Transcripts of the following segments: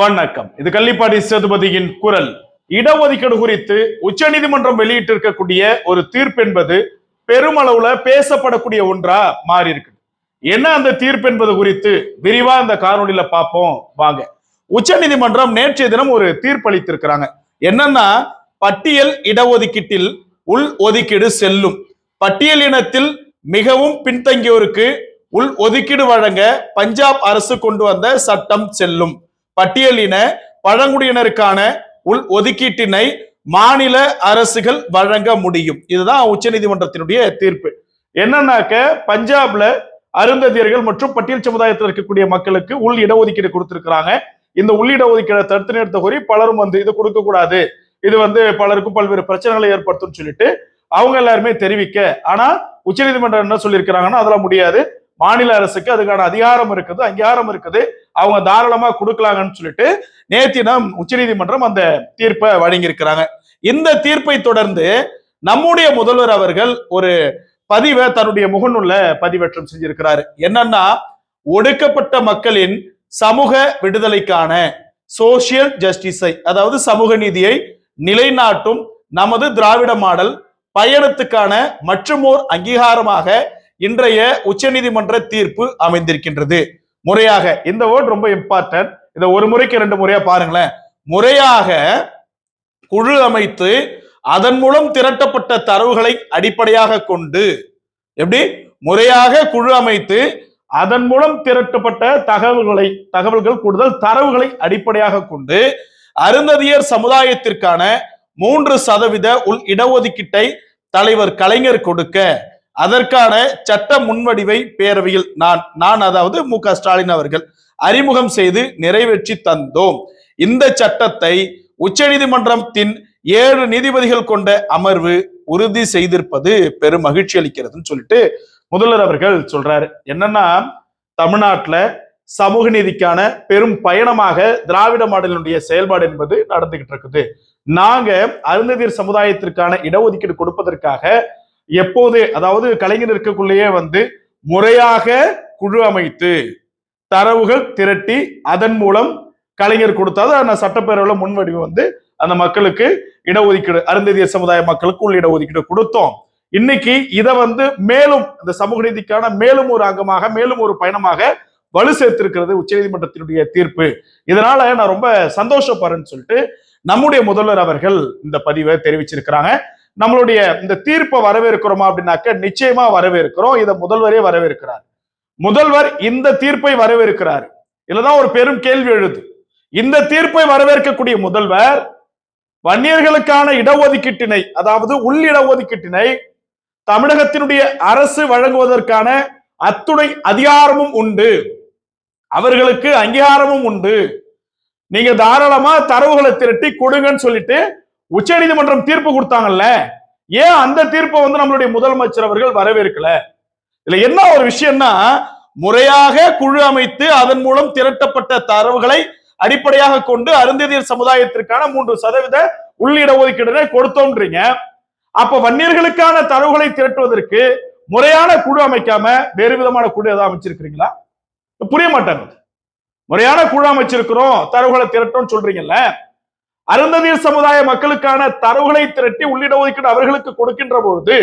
வணக்கம். இது கள்ளிப்பாடி சேதுபதியின் குரல். இடஒதுக்கீடு குறித்து உச்சநீதிமன்றம் வெளியிட்டிருக்கக்கூடிய ஒரு தீர்ப்பு என்பது பெருமளவுல பேசப்படக்கூடிய ஒன்றா மாறி இருக்கு என்ன அந்த தீர்ப்பு என்பது குறித்து விரிவா இந்த காணொலியில பார்ப்போம். வாங்க. உச்சநீதிமன்றம் நேற்றைய தினம் ஒரு தீர்ப்பு அளித்திருக்கிறாங்க. என்னன்னா பட்டியல் இடஒதுக்கீட்டில் உள் ஒதுக்கீடு செல்லும். பட்டியல் இனத்தில் மிகவும் பின்தங்கியோருக்கு உள் ஒதுக்கீடு வழங்க பஞ்சாப் அரசு கொண்டு வந்த சட்டம் செல்லும். பட்டியலின பழங்குடியினருக்கான உள் ஒதுக்கீட்டினை மாநில அரசுகள் வழங்க முடியும். இதுதான் உச்சநீதிமன்றத்தினுடைய தீர்ப்பு. என்னன்னாக்க பஞ்சாப்ல அருந்ததியர்கள் மற்றும் பட்டியல் சமுதாயத்தில் இருக்கக்கூடிய மக்களுக்கு உள் இடஒதுக்கீடு கொடுத்திருக்கிறாங்க. இந்த உள் இடஒதுக்கீடை தடுத்து நிறுத்த கோரி பலரும் வந்து இது கொடுக்க கூடாது. இது வந்து பலருக்கும் பல்வேறு பிரச்சனைகளை ஏற்படுத்தும் சொல்லிட்டு அவங்க எல்லாருமே தெரிவிக்க. ஆனா உச்சநீதிமன்றம் என்ன சொல்லியிருக்கிறாங்கன்னா அதெல்லாம் முடியாது. மாநில அரசுக்கு அதுக்கான அதிகாரம் இருக்குது அங்கீகாரம் இருக்குது. அவங்க தாராளமா கொடுக்கலாங்கன்னு சொல்லிட்டு நேத்தினம் உச்சநீதிமன்றம் அந்த தீர்ப்பை வழங்கியிருக்கிறாங்க. இந்த தீர்ப்பை தொடர்ந்து நம்முடைய முதல்வர் அவர்கள் ஒரு பதிவை தன்னுடைய முகநூல்ல பதிவேற்றம் செஞ்சிருக்கிறாரு. என்னன்னா ஒடுக்கப்பட்ட மக்களின் சமூக விடுதலைக்கான சோசியல் ஜஸ்டிஸை அதாவது சமூக நீதியை நிலைநாட்டும் நமது திராவிட மாடல் பயணத்துக்கான மற்றுமோர் அங்கீகாரமாக இன்றைய உச்சநீதிமன்ற தீர்ப்பு அமைந்திருக்கின்றது. முறையாக இந்த வேர்ட் ரொம்ப இம்பார்ட்டன்ட் இதை ஒரு முறைக்கு ரெண்டு முறையா பாருங்களேன். முறையாக குழு அமைத்து அதன் மூலம் திரட்டப்பட்ட தரவுகளை அடிப்படையாக கொண்டு எப்படி? முறையாக குழு அமைத்து அதன் மூலம் திரட்டப்பட்ட தகவல்களை தகவல்கள் கூடுதல் தரவுகளை அடிப்படையாக கொண்டு அருந்ததியர் சமுதாயத்திற்கான மூன்று சதவீத உள் இடஒதுக்கீட்டை தலைவர் கலைஞர் கொடுக்க அதற்கான சட்ட முன்வடிவை பேரவையில் நான் நான் அதாவது மு க ஸ்டாலின் அவர்கள் அறிமுகம் செய்து நிறைவேற்றி தந்தோம். இந்த சட்டத்தை உச்சநீதிமன்றத்தின் ஏழு நீதிபதிகள் கொண்ட அமர்வு உறுதி செய்திருப்பது பெரும் மகிழ்ச்சி அளிக்கிறதுன்னு சொல்லிட்டு முதல்வர் அவர்கள் சொல்றாரு. என்னன்னா தமிழ்நாட்டில் சமூக நீதிக்கான பெரும் பயணமாக திராவிட மாடலினுடைய செயல்பாடு என்பது நடந்துகிட்டு இருக்குது. நாங்க அருந்ததிர் சமுதாயத்திற்கான இடஒதுக்கீடு கொடுப்பதற்காக எப்போது அதாவது கலைஞர் இருக்கக்குள்ளேயே வந்து முறையாக குழு அமைத்து தரவுகள் திரட்டி அதன் மூலம் கலைஞர் கொடுத்தாது அந்த சட்டப்பேரவையில் முன்வடிவு வந்து அந்த மக்களுக்கு இடஒதுக்கீடு அருந்ததிய சமுதாய மக்களுக்கு உள்ள இடஒதுக்கீடு கொடுத்தோம். இன்னைக்கு இதை வந்து மேலும் இந்த சமூக நீதிக்கான மேலும் ஒரு அங்கமாக மேலும் ஒரு பயணமாக வலு சேர்த்திருக்கிறது உச்சநீதிமன்றத்தினுடைய தீர்ப்பு. இதனால நான் ரொம்ப சந்தோஷப்படுறேன்னு சொல்லிட்டு நம்முடைய முதல்வர் அவர்கள் இந்த பதிவை தெரிவிச்சிருக்கிறாங்க. நம்மளுடைய இந்த தீர்ப்பை வரவேற்கிறோமா அப்படின்னாக்க நிச்சயமா வரவேற்கிறோம். இதை முதல்வரே வரவேற்கிறார். முதல்வர் இந்த தீர்ப்பை வரவேற்கிறார். இல்லதான் ஒரு பெரும் கேள்வி எழுது. இந்த தீர்ப்பை வரவேற்கக்கூடிய முதல்வர் வன்னியர்களுக்கான இடஒதுக்கீட்டினை அதாவது உள் இடஒதுக்கீட்டினை தமிழகத்தினுடைய அரசு வழங்குவதற்கான அத்துணை அதிகாரமும் உண்டு. அவர்களுக்கு அங்கீகாரமும் உண்டு. நீங்க தாராளமா தரவுகளை திரட்டி கொடுங்கன்னு சொல்லிட்டு உச்சநீதிமன்றம் தீர்ப்பு கொடுத்தாங்கல்ல? ஏன் அந்த தீர்ப்பை வந்து நம்மளுடைய முதலமைச்சர் அவர்கள் வரவேற்கல? இதுல என்ன ஒரு விஷயம்னா முறையாக குழு அமைத்து அதன் மூலம் திரட்டப்பட்ட தரவுகளை அடிப்படையாக கொண்டு அருந்ததியர் சமுதாயத்திற்கான மூன்று சதவீத உள்ளிட ஒதுக்கீடு கொடுத்தோம்ன்றீங்க அப்ப வன்னியர்களுக்கான தரவுகளை திரட்டுவதற்கு முறையான குழு அமைக்காம வேறு விதமான குழு ஏதாவது அமைச்சிருக்கிறீங்களா? புரிய மாட்டாங்க முறையான குழு அமைச்சிருக்கிறோம் தரவுகளை திரட்டோம்னு சொல்றீங்கல்ல? அருந்ததீர் சமுதாய மக்களுக்கான தரவுகளை திரட்டி உள்ளிட ஒதுக்கீடு அவர்களுக்கு கொடுக்கின்ற பொழுது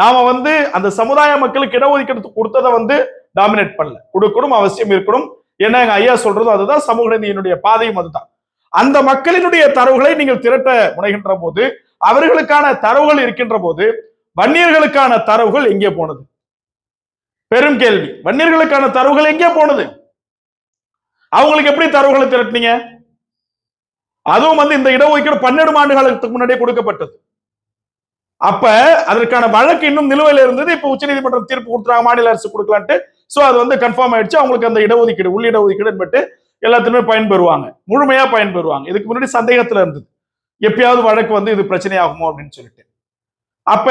நாம வந்து அந்த சமுதாய மக்களுக்கு இடஒதுக்கீடு கொடுத்ததை வந்து டாமினேட் பண்ணல. கொடுக்கணும் அவசியம் இருக்கணும். என்ன எங்க ஐயா சொல்றதோ அதுதான். சமூக நீதியினுடைய பாதையும் அதுதான். அந்த மக்களினுடைய தரவுகளை நீங்கள் திரட்ட முனைகின்ற போது அவர்களுக்கான தரவுகள் இருக்கின்ற போது வன்னியர்களுக்கான தரவுகள் எங்கே போனது? பெரும் கேள்வி. வன்னியர்களுக்கான தரவுகள் எங்கே போனது? அவங்களுக்கு எப்படி தரவுகளை திரட்டினீங்க? அதுவும் வந்து இந்த இடஒதுக்கீடு பன்னெண்டு ஆண்டுகளுக்கு முன்னாடியே கொடுக்கப்பட்டது. அப்ப அதற்கான வழக்கு இன்னும் நிலுவையில இருந்தது. இப்ப உச்சநீதிமன்றம் தீர்ப்பு கொடுத்துறாங்க மாநில அரசு கொடுக்கலான்ட்டு. சோ அது வந்து கன்ஃபார்ம் ஆயிடுச்சு. அவங்களுக்கு அந்த இடஒதுக்கீடு உள் இடஒதுக்கீடு என்பட்டு எல்லாத்துலயுமே பயன்பெறுவாங்க. முழுமையா பயன்பெறுவாங்க. இதுக்கு முன்னாடி சந்தேகத்துல இருந்தது. எப்பயாவது வழக்கு வந்து இது பிரச்சனையாகுமோ அப்படின்னு சொல்லிட்டு. அப்ப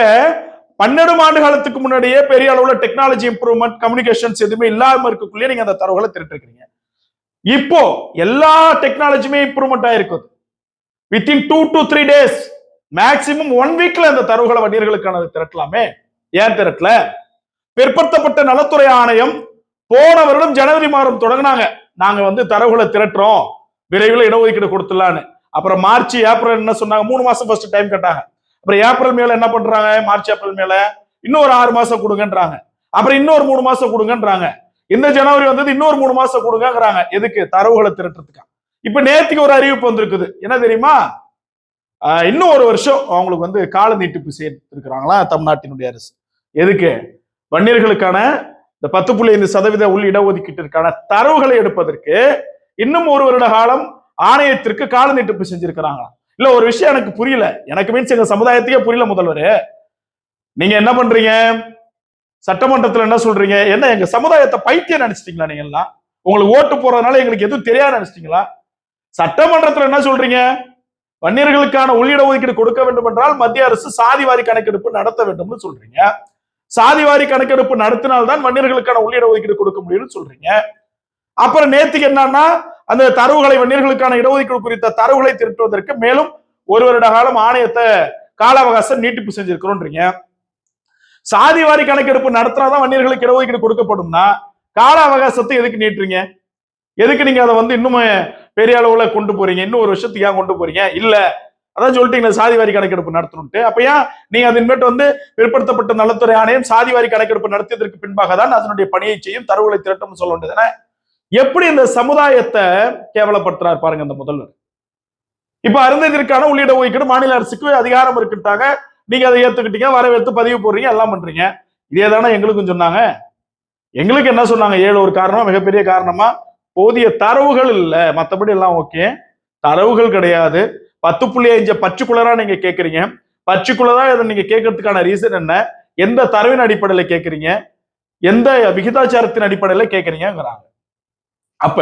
பன்னெண்டு ஆண்டு காலத்துக்கு முன்னாடியே பெரிய அளவுல டெக்னாலஜி இம்ப்ரூவ்மெண்ட் கம்யூனிகேஷன்ஸ் எதுவுமே இல்லாம இருக்கக்குள்ளேயே நீங்க அந்த தரவுகளை திரட்டிருக்கீங்க இப்போ எல்லா டெக்னாலஜியுமே இம்ப்ரூவ்மெண்ட் ஆயிருக்குது. Within two to three days maximum one வீக்ல அந்த தரவுகளை வணிகர்களுக்கானது திரட்டலாமே? ஏன் திரட்டல? பிற்படுத்தப்பட்ட நலத்துறை ஆணையம் போன வருடம் ஜனவரி மாதம் தொடங்கினாங்க. நாங்க வந்து தரவுகளை திரட்டுறோம். விரைவில் இடஒதுக்கீடு கொடுத்துடலான்னு. அப்புறம் மார்ச் ஏப்ரல் என்ன சொன்னாங்க? மூணு மாசம் ஃபர்ஸ்ட் டைம் கேட்டாங்க. அப்புறம் ஏப்ரல் மேல என்ன பண்றாங்க? மார்ச் ஏப்ரல் மேல இன்னொரு ஆறு மாசம் கொடுங்கன்றாங்க. அப்புறம் இன்னொரு மூணு மாசம் கொடுங்கன்றாங்க. இந்த ஜனவரி வந்தது இன்னொரு மூணு மாசம் கொடுங்கிறாங்க எதுக்கு? தரவுகளை திரட்டுறதுக்கா. இப்ப நேத்துக்கு ஒரு அறிவிப்பு வந்திருக்குது. என்ன தெரியுமா? ஆஹ் இன்னும் ஒரு வருஷம் அவங்களுக்கு வந்து கால நீட்டிப்பு செய்திருக்கிறாங்களா தமிழ்நாட்டினுடைய அரசு. எதுக்கு? வன்னியர்களுக்கான இந்த பத்து புள்ளி ஐந்து சதவீத உள் இடஒதுக்கீட்டிற்கான தரவுகளை எடுப்பதற்கு இன்னும் ஒரு வருட காலம் ஆணையத்திற்கு கால நீட்டிப்பு செஞ்சிருக்கிறாங்களா? இல்ல ஒரு விஷயம் எனக்கு புரியல. எனக்கு மீன்ஸ் எங்க சமுதாயத்துக்கே புரியல முதல்வர். நீங்க என்ன பண்றீங்க? சட்டமன்றத்தில் என்ன சொல்றீங்க? என்ன எங்க சமுதாயத்தை பைத்தியம் நினைச்சிட்டீங்களா நீங்க எல்லாம் உங்களுக்கு ஓட்டு போறதுனால எங்களுக்கு எதுவும் தெரியாது நினைச்சிட்டீங்களா? சட்டமன்றத்துல என்ன சொல்றீங்க? வன்னியர்களுக்கான உள்ளிட ஒதுக்கீடு கொடுக்க வேண்டும் என்றால் மத்திய அரசு சாதிவாரி கணக்கெடுப்பு நடத்த வேண்டும்னு சொல்றீங்க. சாதிவாரி கணக்கெடுப்பு நடத்தினால்தான் வன்னியர்களுக்கான உள்ளிட ஒதுக்கீடு கொடுக்க முடியும்னு சொல்றீங்க. அப்புறம் நேத்துக்கு என்னன்னா அந்த தரவுகளை வன்னியர்களுக்கான இடஒதுக்கீடு குறித்த தரவுகளை திருட்டுவதற்கு மேலும் ஒரு வருட காலம் ஆணையத்தை கால அவகாசம் நீட்டிப்பு செஞ்சிருக்கிறோன்றீங்க. சாதிவாரி கணக்கெடுப்பு நடத்தினாதான் வன்னியர்களுக்கு இடஒதுக்கீடு கொடுக்கப்படும்னா கால அவகாசத்தை எதுக்கு நீட்டுறீங்க? எதுக்கு நீங்க அதை வந்து இன்னும் பெரிய அளவுல கொண்டு போறீங்க? இன்னும் ஒரு வருஷத்துக்கு ஏன் கொண்டு போறீங்க? இல்ல அதான் சொல்லிட்டீங்களா சாதிவாரி கணக்கெடுப்பு நடத்தணும்ட்டு. அப்ப ஏன் நீங்க அதன்மேட்டு வந்து பிற்படுத்தப்பட்ட நலத்துறை ஆணையம் சாதிவாரி கணக்கெடுப்பு நடத்தியதற்கு பின்பாக தான் அதனுடைய பணியை செய்யும் தரவுகளை திரட்டும் சொல்ல வேண்டியதுதானே? எப்படி இந்த சமுதாயத்தை கேவலப்படுத்துறாரு பாருங்க இந்த முதல்வர். இப்ப அருந்ததிற்கான உள்ளிட ஒதுக்கீடு மாநில அரசுக்கு அதிகாரம் இருக்குட்டாங்க நீங்க அதை ஏத்துக்கிட்டீங்க வரவேற்று பதிவு போடுறீங்க எல்லாம் பண்றீங்க. இதே தானே எங்களுக்கும் சொன்னாங்க. எங்களுக்கு என்ன சொன்னாங்க? ஏழு ஒரு காரணம் மிகப்பெரிய காரணமா போதிய தரவுகள் இல்லை. மற்றபடி எல்லாம் ஓகே. தரவுகள் கிடையாது. பத்து புள்ளி அஞ்சு பச்சுக்குள்ளரா நீங்க கேட்குறீங்க பச்சுக்குள்ளரா இதை நீங்க கேட்கறதுக்கான ரீசன் என்ன? எந்த தரவின் அடிப்படையில் கேட்குறீங்க எந்த விகிதாச்சாரத்தின் அடிப்படையில கேட்குறீங்கிறாங்க அப்ப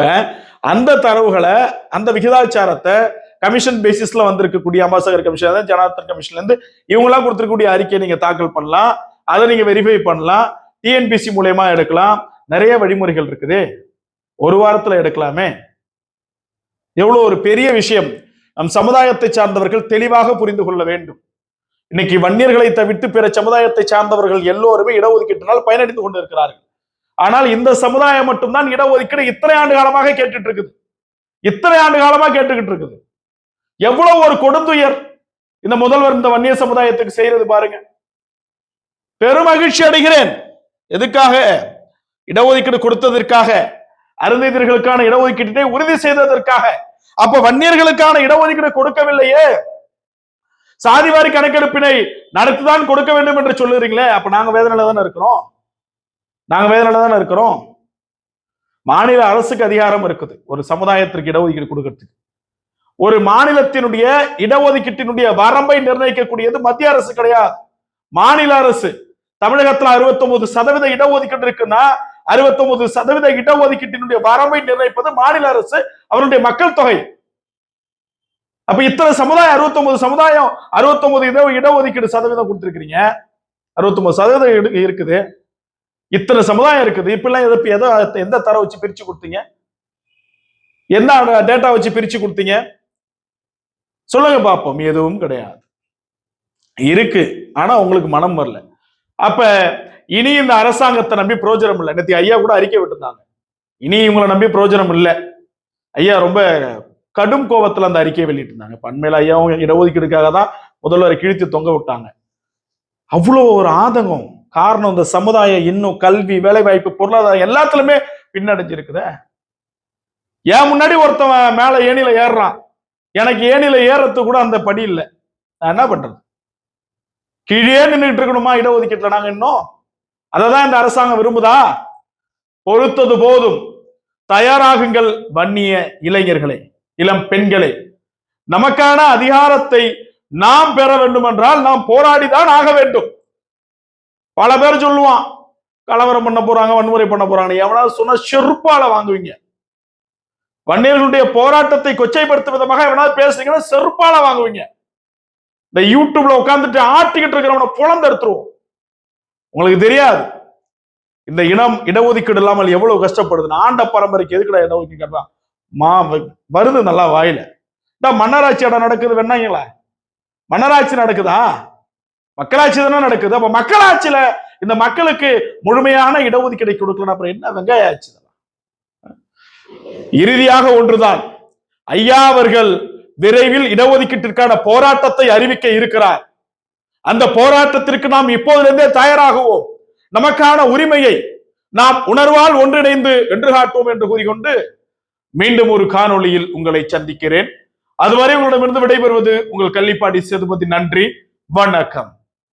அந்த தரவுகளை அந்த விகிதாச்சாரத்தை கமிஷன் பேசிஸ்ல வந்திருக்கக்கூடிய அம்பாசகர் கமிஷன் ஜனார்த்தன் கமிஷன்ல இருந்து இவங்களாம் கொடுத்துருக்கக்கூடிய அறிக்கையை நீங்க தாக்கல் பண்ணலாம். அதை நீங்க வெரிஃபை பண்ணலாம். டிஎன்பிசி மூலயமா எடுக்கலாம். நிறைய வழிமுறைகள் இருக்குது. ஒரு வாரத்துல எடுக்கலாமே? எவ்வளவு ஒரு பெரிய விஷயம். நம் சமுதாயத்தை சார்ந்தவர்கள் தெளிவாக புரிந்து கொள்ள வேண்டும். இன்னைக்கு வன்னியர்களை தவிர்த்து பிற சமுதாயத்தை சார்ந்தவர்கள் எல்லோருமே இடஒதுக்கீட்டினால் பயனடைந்து கொண்டிருக்கிறார்கள். ஆனால் இந்த சமுதாயம் மட்டும்தான் இடஒதுக்கீடு இத்தனை ஆண்டு காலமாக கேட்டுட்டு இருக்குது. இத்தனை ஆண்டு காலமா கேட்டுக்கிட்டு இருக்குது. எவ்வளவு ஒரு கொடுந்துயர் இந்த முதல்வர் இந்த வன்னிய சமுதாயத்துக்கு செய்யறது பாருங்க. பெருமகிழ்ச்சி அடைகிறேன். எதுக்காக? இடஒதுக்கீடு கொடுத்ததற்காக அருந்ததியர்களுக்கான இடஒதுக்கீட்டை உறுதி செய்ததற்காக. அப்ப வன்னியர்களுக்கான இடஒதுக்கீடு கொடுக்கவில்லையே. சாதிவாரி கணக்கெடுப்பினை நடத்திதான் கொடுக்க வேண்டும் என்று சொல்லுறீங்களே அப்ப நாங்க வேதனையில தானே இருக்கிறோம்? நாங்க வேதனையில தானே இருக்கிறோம்? மாநில அரசுக்கு அதிகாரம் இருக்குது ஒரு சமுதாயத்திற்கு இடஒதுக்கீடு கொடுக்கறதுக்கு. ஒரு மாநிலத்தினுடைய இடஒதுக்கீட்டினுடைய வரம்பை நிர்ணயிக்கக்கூடியது மத்திய அரசு கிடையாது. மாநில அரசு தமிழகத்துல 69% சதவீத இடஒதுக்கீடு இருக்குன்னா 69% சதவீத இடஒதுக்கீட்டினுடைய வரம்பை நிர்ணயிப்பது மாநில அரசு அவருடைய மக்கள் தொகை. அப்ப இத்தனை சமுதாயம் 69 சமுதாயம் 69 இட இடஒதுக்கீடு சதவீதம் கொடுத்திருக்கிறீங்க. 69 சதவீதம் இருக்குது. இத்தனை சமுதாயம் இருக்குது. இப்பெல்லாம் எதை எதோ எந்த தர வச்சு பிரிச்சு கொடுத்தீங்க? என்ன டேட்டா வச்சு பிரிச்சு கொடுத்தீங்க? சொல்லுங்க பார்ப்போம் எதுவும் கிடையாது. இருக்கு ஆனா உங்களுக்கு மனம் வரல. அப்ப இனி இந்த அரசாங்கத்தை நம்பி பிரயோஜனம் இல்லை. நேற்று ஐயா கூட அறிக்கை விட்டுருந்தாங்க. இனி இவங்களை நம்பி பிரயோஜனம் இல்லை. ஐயா ரொம்ப கடும் கோபத்துல அந்த அறிக்கையை வெளியிட்டிருந்தாங்க. பண்மையில ஐயாவும் இடஒதுக்கீடுக்காக தான் முதல்வரை கிழித்து தொங்க விட்டாங்க. அவ்வளோ ஒரு ஆதங்கம் காரணம் இந்த சமுதாயம் இன்னும் கல்வி வேலைவாய்ப்பு பொருளாதாரம் எல்லாத்துலயுமே பின்னடைஞ்சிருக்குதே. ஏன் முன்னாடி ஒருத்தவன் மேல ஏணியில ஏறுறான். எனக்கு ஏனில ஏறத்து கூட அந்த படி இல்லை. நான் என்ன பண்றது? கீழே நின்றுட்டு இருக்கணுமா இடஒதுக்கீட்டுல நாங்க இன்னும்? அததான் இந்த அரசாங்கம் விரும்புதா? பொறுத்தது போதும். தயாராகுங்கள் வன்னிய இளைஞர்களே இளம் பெண்களே. நமக்கான அதிகாரத்தை நாம் பெற வேண்டும் என்றால் நாம் போராடிதான் ஆக வேண்டும். பல பேர் சொல்லுவான் கலவரம் பண்ண போறாங்க வன்முறை பண்ண போறாங்க. எவனாவது சொன்னா செருப்பால வாங்குவீங்க. வன்னியர்களுடைய போராட்டத்தை கொச்சைப்படுத்தும் விதமாக எவனாவது பேசுறீங்கன்னா செருப்பால வாங்குவீங்க. இந்த யூடியூப்ல உட்காந்துட்டு ஆட்டிக்கிட்டு இருக்கிறவனை புலந்தெடுத்துருவோம் உங்களுக்கு தெரியாது. இந்த இனம் இடஒதுக்கீடு இல்லாமல் எவ்வளவு கஷ்டப்படுது ஆண்ட பரம்பரைக்கு எதுக்குடா இடஒதுக்கீடு மா வருது நல்லா வாயில. இந்த மன்னராட்சி இடம் நடக்குது வேணாங்களா மன்னராட்சி நடக்குதா? மக்களாட்சி தானே நடக்குது. அப்ப மக்களாட்சியில இந்த மக்களுக்கு முழுமையான இடஒதுக்கீடு கொடுக்கலாம் அப்புறம் என்ன வெங்காய ஆட்சி இறுதியாக ஒன்றுதான். ஐயா அவர்கள் விரைவில் இடஒதுக்கீட்டிற்கான போராட்டத்தை அறிவிக்க இருக்கிறார். அந்த போராட்டத்திற்கு நாம் இப்போதிலிருந்தே தயாராகுவோம். நமக்கான உரிமையை நாம் உணர்வால் ஒன்றிணைந்து வென்று காட்டுவோம் என்று கூறிக்கொண்டு மீண்டும் ஒரு காணொளியில் உங்களை சந்திக்கிறேன். அதுவரை உங்களிடமிருந்து விடைபெறுவது உங்கள் கள்ளிப்பாடி சேதுபதி நன்றி. வணக்கம்.